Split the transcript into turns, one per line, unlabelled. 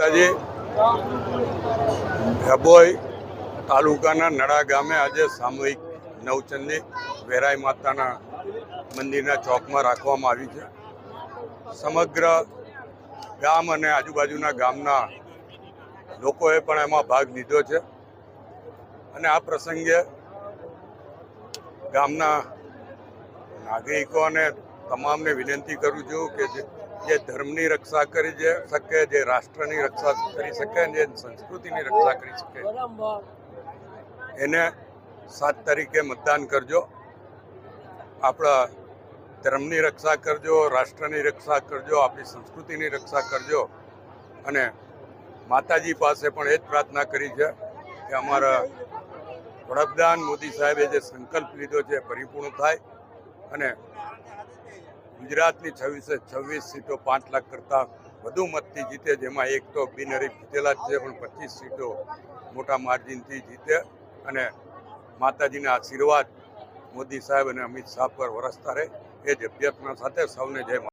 માતાજી. ડભોઈ તાલુકાના નડા ગામે આજે સામૂહિક નવચંદી વેરાઈ માતાના મંદિરના ચોકમાં રાખવામાં આવી છે. સમગ્ર ગામ અને આજુબાજુના ગામના લોકોએ પણ એમાં ભાગ લીધો છે. અને આ પ્રસંગે ગામના નાગરિકોને તમામને વિનંતી કરું છું કે જે ધર્મની રક્ષા કરી જે શકે, જે રાષ્ટ્રની રક્ષા કરી શકે જે સંસ્કૃતિની રક્ષા કરી શકે. એને સાત તારીખે મતદાન કરજો. આપણા ધર્મની રક્ષા કરજો, રાષ્ટ્રની રક્ષા કરજો, આપણી સંસ્કૃતિની રક્ષા કરજો. અને માતાજી પાસે પણ એ જ પ્રાર્થના કરી છે કે અમારા વડાપ્રધાન મોદી સાહેબે જે સંકલ્પ લીધો છે પરિપૂર્ણ થાય. અને ગુજરાતની છવ્વીસે છવ્વીસ સીટો પાંચ લાખ કરતાં વધુ મતથી જીતે, જેમાં એક તો બિનહરીફ જીતેલા જ છે, પણ પચીસ સીટો મોટા માર્જિનથી જીતે. અને માતાજીના આશીર્વાદ મોદી સાહેબ અને અમિત શાહ પર વરસતા રહે. એ જ અભ્યર્થના સાથે સૌને જય